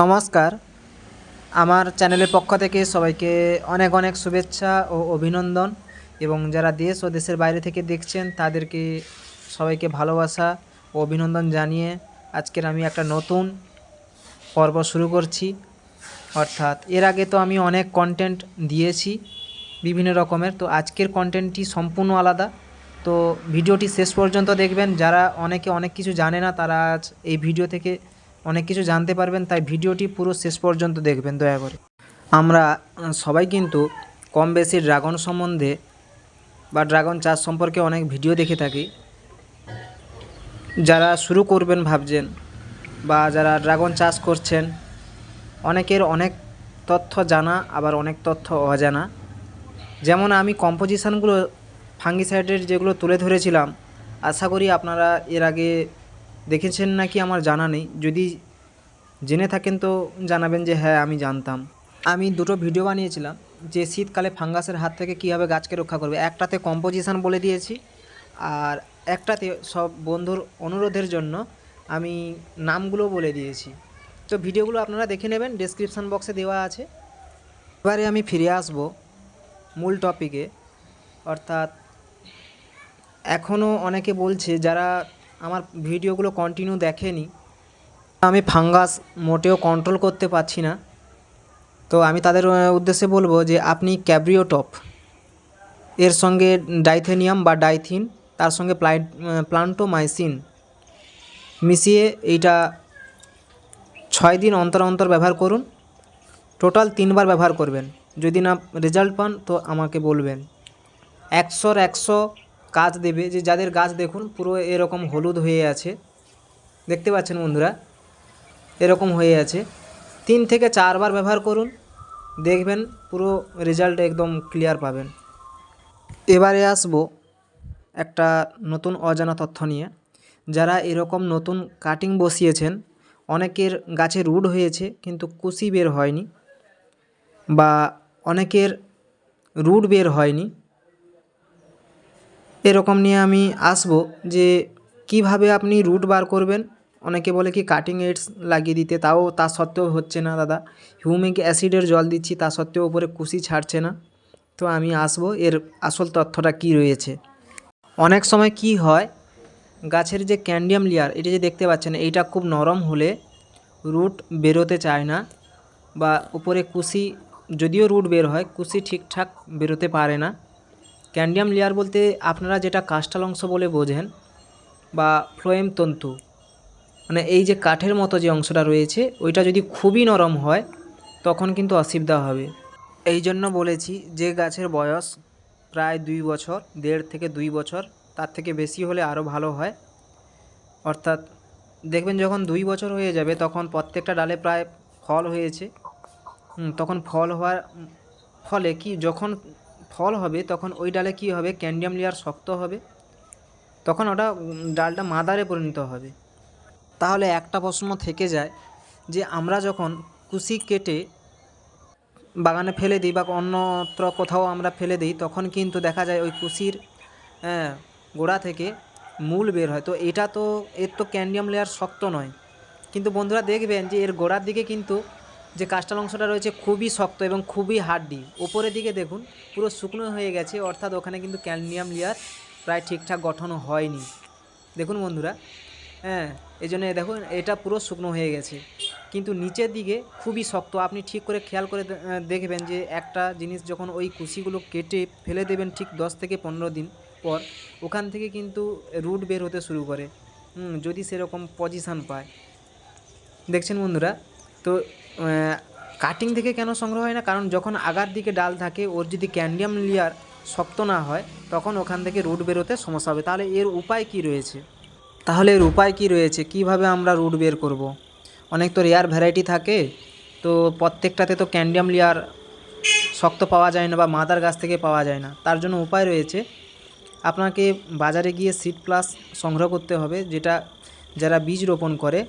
নমস্কার। আমার চ্যানেলের পক্ষ থেকে সবাইকে অনেক অনেক শুভেচ্ছা ও অভিনন্দন এবং যারা দেশ ও দেশের বাইরে থেকে দেখছেন, তাদেরকে সবাইকে ভালোবাসা ও অভিনন্দন জানিয়ে আজকের আমি একটা নতুন পর্ব শুরু করছি। অর্থাৎ এর আগে তো আমি অনেক কন্টেন্ট দিয়েছি বিভিন্ন রকমের, তো আজকের কন্টেন্টটি সম্পূর্ণ আলাদা। তো ভিডিওটি শেষ পর্যন্ত দেখবেন, যারা অনেকে অনেক কিছু জানে না, তারা আজ এই ভিডিও থেকে অনেক কিছু জানতে পারবেন, তাই ভিডিওটি পুরো শেষ পর্যন্ত দেখবেন, দয়া করে। আমরা সবাই কিন্তু কম বেশি ড্রাগন সম্বন্ধে বা ড্রাগন চাষ সম্পর্কে অনেক ভিডিও দেখে থাকি। যারা শুরু করবেন ভাবছেন বা যারা ড্রাগন চাষ করছেন, অনেকের অনেক তথ্য জানা, আবার অনেক তথ্য অজানা। যেমন আমি কম্পোজিশানগুলো, ফাঙ্গিসাইডের যেগুলো তুলে ধরেছিলাম, আশা করি আপনারা এর আগে দেখেছেন নাকি আমার জানা নেই? যদি জেনে থাকেন তো জানাবেন যে হ্যাঁ আমি জানতাম। আমি দুটো ভিডিও বানিয়েছিলাম যে শীতকালে ফাঙ্গাসের হাত থেকে কীভাবে গাছকে রক্ষা করবে। একটাতে কম্পোজিশান বলে দিয়েছি আর একটাতে সব বন্ধুর অনুরোধের জন্য আমি নামগুলো বলে দিয়েছি। তো ভিডিওগুলো আপনারা দেখে নেবেন ডেসক্রিপশান বক্সে দেওয়া আছে। এবারে আমি ফিরে আসব মূল টপিকে অর্থাৎ এখনও অনেকে বলছে যারা আমার ভিডিওগুলো কন্টিনিউ দেখেনি। আমি ফাঙ্গাস মোটেও কন্ট্রোল করতে পারছি না। তো আমি তাদের উদ্দেশ্যে বলব যে আপনি ক্যাব্রিওটপ, এর সঙ্গে ডাইথেনিয়াম বা ডাইথিন, তার সঙ্গে প্লাই প্লান্টোমাইসিন মিশিয়ে এইটা ছয় দিন অন্তর অন্তর ব্যবহার করুন। টোটাল তিনবার ব্যবহার করবেন। যদি না রেজাল্ট পান তো আমাকে বলবেন। একশোর একশো কাজ দেবে, যে যাদের গাছ দেখুন, পুরো এরকম হলুদ হয়ে আছে। দেখতে পাচ্ছেন বন্ধুরা? এরকম হয়ে আছে। তিন থেকে চারবার ব্যবহার করুন। দেখবেন পুরো রেজাল্ট একদম ক্লিয়ার পাবেন। এবারে আসব একটা নতুন অজানা তথ্য নিয়ে। যারা এরকম নতুন কাটিং বসিয়েছেন, অনেকের গাছে রুড হয়েছে, কিন্তু কুশি বের হয়নি, বা অনেকের রুট বের হয়নি। এরকম নিয়ে আমি আসব যে কীভাবে আপনি রুট বার করবেন। অনেকে বলে কি কাটিং এডস লাগিয়ে দিতে, তাও তা সত্ত্বেও হচ্ছে না দাদা। হিউমিক অ্যাসিডের জল দিচ্ছি, তা সত্ত্বেও উপরে কুশি ছাড়ছে না। তো আমি আসব, এর আসল তথ্যটা কি রয়েছে? অনেক সময় কি হয়, গাছের যে ক্যান্ডিয়াম লেয়ার এটা যে দেখতে পাচ্ছেন, এইটা খুব নরম হলে রুট বেরোতে চায় না বা উপরে কুশি, যদিও রুট বের হয়, কুশি ঠিকঠাক বেরোতে পারে না। ক্যান্ডিয়াম লেয়ার বলতে আপনারা যেটা কাস্টাল অংশ বলে বোঝেন বা ফ্লোয়েম তন্তু মানে এই যে কাঠের মতো যে অংশটা রয়েছে, ওইটা যদি খুবই নরম হয়, তখন কিন্তু অসুবিধা হবে। এই জন্য বলেছি যে গাছের বয়স প্রায় দুই বছর, দেড় থেকে দুই বছর, তার থেকে বেশি হলে আরও ভালো হয়। অর্থাৎ দেখবেন যখন দুই বছর হয়ে যাবে, তখন প্রত্যেকটা ডালে প্রায় ফল হয়েছে। তখন ফল হওয়ার ফলে কি, যখন ফল হবে তখন ওই ডালে কি হবে? ক্যান্ডিয়াম লেয়ার শক্ত হবে। তখন ওটা ডালটা মাদারে পরিণত হবে। তাহলে একটা প্রশ্ন থেকে যায় যে আমরা যখন কুশি কেটে বাগানে ফেলে দিই বা অন্যত্র কোথাও আমরা ফেলে দিই তখন কিন্তু দেখা যায় ওই কুশির হ্যাঁ, গোড়া থেকে মূল বের হয়। তো এটা তো এর তো ক্যান্ডিয়াম লেয়ার শক্ত নয়। কিন্তু বন্ধুরা দেখবেন যে এর গোড়ার দিকে কিন্তু যে কাস্টাল অংশটা রয়েছে খুবই শক্ত এবং খুবই হার্ডি। ওপরের দিকে দেখুন, পুরো শুকনো হয়ে গেছে, অর্থাৎ ওখানে কিন্তু ক্যালনিয়াম লেয়ার প্রায় ঠিকঠাক গঠন হয়নি। দেখুন বন্ধুরা হ্যাঁ এই জন্য দেখুন, এটা পুরো শুকনো হয়ে গেছে। কিন্তু নিচের দিকে খুবই শক্ত, আপনি ঠিক করে খেয়াল করে দেখবেন যে একটা জিনিস যখন ওই কুশিগুলো কেটে ফেলে দেবেন ঠিক দশ থেকে পনেরো দিন পর, ওখান থেকে কিন্তু রুট বের হতে শুরু করে। যদি সেরকম পজিশান পায়। দেখছেন বন্ধুরা তো কাটিং থেকে কেন সংগ্রহ হয় না? কারণ যখন আগার দিকে ডাল থাকে, ওর যদি ক্যান্ডিয়াম লেয়ার শক্ত না হয়, তখন ওখান থেকে রুট বেরোতে সমস্যা হবে। তাহলে এর উপায় কি রয়েছে? তাহলে এর উপায় কি রয়েছে? কীভাবে আমরা রুট বের করব। অনেক তো রেয়ার ভ্যারাইটি থাকে, তো প্রত্যেকটাতে তো ক্যান্ডিয়াম লেয়ার শক্ত পাওয়া যায় না বা মাদার গাছ থেকে পাওয়া যায় না। তার জন্য উপায় রয়েছে, আপনাকে বাজারে গিয়ে সিড প্লাস সংগ্রহ করতে হবে, যেটা যারা বীজ রোপণ করে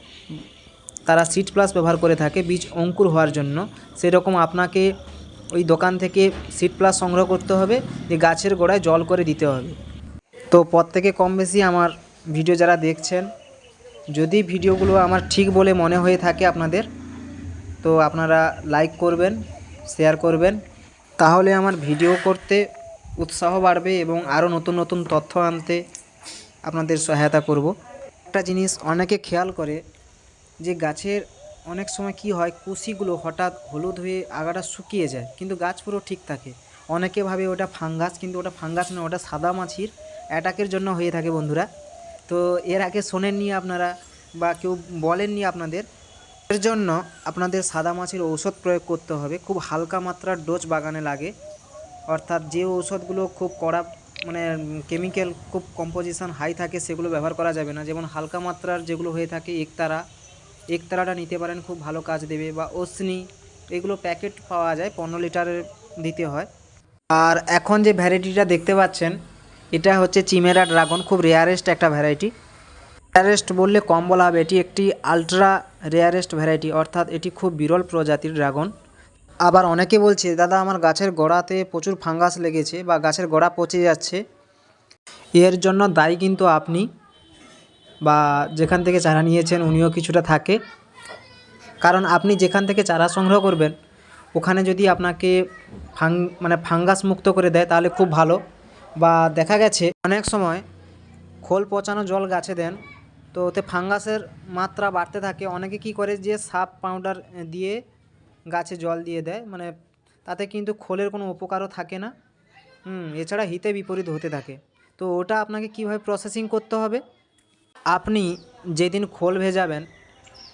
তারা সিড প্লাস ব্যবহার করে থাকে, বীজ অঙ্কুর হওয়ার জন্য। সেরকম আপনাকে ওই দোকান থেকে সিড প্লাস সংগ্রহ করতে হবে, যে গাছের গোড়ায় জল করে দিতে হবে। তো প্রত্যেকে কম বেশি আমার ভিডিও যারা দেখছেন, যদি ভিডিওগুলো আমার ঠিক বলে মনে হয়ে থাকে আপনাদের, তো আপনারা লাইক করবেন শেয়ার করবেন। তাহলে আমার ভিডিও করতে উৎসাহ বাড়বে এবং আরও নতুন নতুন তথ্য আনতে আপনাদের সহায়তা করব। একটা জিনিস অনেকে খেয়াল করে যে গাছের অনেক সময় কি হয়, কুশিগুলো হঠাৎ হলুদ হয়ে আগাটা শুকিয়ে যায়, কিন্তু গাছ পুরো ঠিক থাকে। অনেকে ভাবে ওটা ফাঙ্গাস, কিন্তু ওটা ফাঙ্গাস না ওটা সাদা মাছির অ্যাটাকের জন্য হয়ে থাকে বন্ধুরা। তো এর আগে শোনেননি আপনারা বা কেউ বলেননি আপনাদের? এর জন্য আপনাদের সাদা মাছির ঔষধ প্রয়োগ করতে হবে। খুব হালকা মাত্রার ডোজ বাগানে লাগে। অর্থাৎ যে ঔষধগুলো খুব কড়া মানে কেমিক্যাল খুব কম্পোজিশন হাই থাকে, সেগুলো ব্যবহার করা যাবে না। যেমন হালকা মাত্রার যেগুলো হয়ে থাকে, একতারা একতারাটা নিতে পারেন, খুব ভালো কাজ দেবে বা অশ্নি, এগুলো প্যাকেট পাওয়া যায়, পনেরো লিটারের দিতে হয়। আর এখন যে ভ্যারাইটিটা দেখতে পাচ্ছেন, এটা হচ্ছে চিমেরা ড্রাগন, খুব রেয়ারেস্ট একটা ভ্যারাইটি। রেয়ারেস্ট বললে কম বলা হবে, এটি একটি আলট্রা রেয়ারেস্ট ভ্যারাইটি, অর্থাৎ এটি খুব বিরল প্রজাতির ড্রাগন। আবার অনেকে বলছে, দাদা, আমার গাছের গোড়াতে প্রচুর ফাঙ্গাস লেগেছে বা গাছের গোড়া পচে যাচ্ছে। এর জন্য দায়ী কিন্তু আপনি। বা যেখান থেকে চারা নিয়েছেন উনিও কিছুটা থাকে। কারণ আপনি যেখান থেকে চারা সংগ্রহ করবেন, ওখানে যদি আপনাকে ফাং মানে ফাঙ্গাস মুক্ত করে দেয় তাহলে খুব ভালো। বা দেখা গেছে অনেক সময় খোল পচানো জল গাছে দেন, তো ওতে ফাঙ্গাসের মাত্রা বাড়তে থাকে। অনেকে কি করে যে সাপ পাউডার দিয়ে গাছে জল দিয়ে দেয় মানে তাতে কিন্তু খোলের কোনো উপকারও থাকে না। হুম, এছাড়া হিতে বিপরীত হতে থাকে। তো ওটা আপনাকে কীভাবে প্রসেসিং করতে হবে? আপনি যেদিন খোল ভেজাবেন,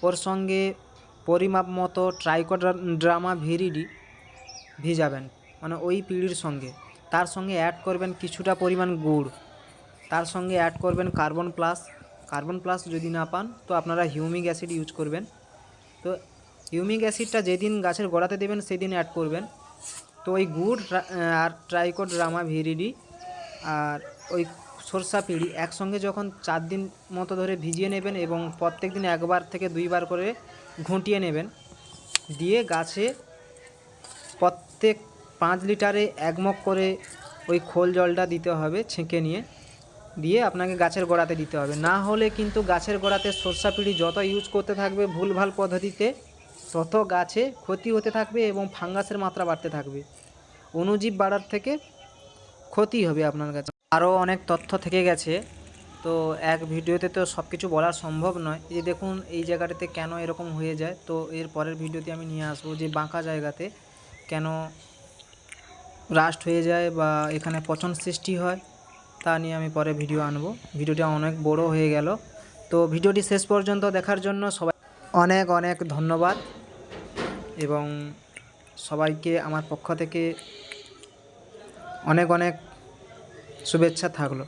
ওর সঙ্গে পরিমাপ মতো ট্রাইকোড্রামা ভিরিডি ভিজাবেন মানে ওই পিঁড়ির সঙ্গে। তার সঙ্গে অ্যাড করবেন কিছুটা পরিমাণ গুড়। তার সঙ্গে অ্যাড করবেন কার্বন প্লাস কার্বন প্লাস যদি না পান, তো আপনারা হিউমিক অ্যাসিড ইউজ করবেন। তো হিউমিক অ্যাসিডটা যেদিন গাছের গোড়াতে দেবেন, সেদিন অ্যাড করবেন। তো ওই গুড় আর ট্রাইকোড্রামা ভিরিডি আর ওই সরষা পিঁড়ি একসঙ্গে যখন চার দিন মতো ধরে ভিজিয়ে নেবেন এবং প্রত্যেক দিন একবার থেকে দুইবার করে ঘুঁটিয়ে নেবেন, দিয়ে গাছে প্রত্যেক পাঁচ লিটারে এক মগ করে ওই খোল জলটা দিতে হবে ছেঁকে নিয়ে, দিয়ে আপনাকে গাছের গোড়াতে দিতে হবে। না হলে কিন্তু গাছের গোড়াতে সরষা পিঁড়ি যত ইউজ করতে থাকবে ভুলভাল পদ্ধতিতে, তত গাছে ক্ষতি হতে থাকবে এবং ফাঙ্গাসের মাত্রা বাড়তে থাকবে। অণুজীব বাড়ার থেকে ক্ষতি হবে আপনার কাছে। আরও অনেক তথ্য থেকে গেছে। তো এক ভিডিওতে তো সব কিছু বলা সম্ভব নয়। এই দেখুন, এই জায়গাটাতে কেন এরকম হয়ে যায়? তো এর পরের ভিডিওতে আমি নিয়ে আসব যে বাঁকা জায়গাতে কেন রাস্ট হয়ে যায় বা এখানে পচন সৃষ্টি হয়, তা নিয়ে আমি পরে ভিডিও আনব। ভিডিওটা অনেক বড় হয়ে গেল। তো ভিডিওটি শেষ পর্যন্ত দেখার জন্য সবাই অনেক অনেক ধন্যবাদ এবং সবাইকে আমার পক্ষ থেকে অনেক অনেক শুভেচ্ছা থাকল।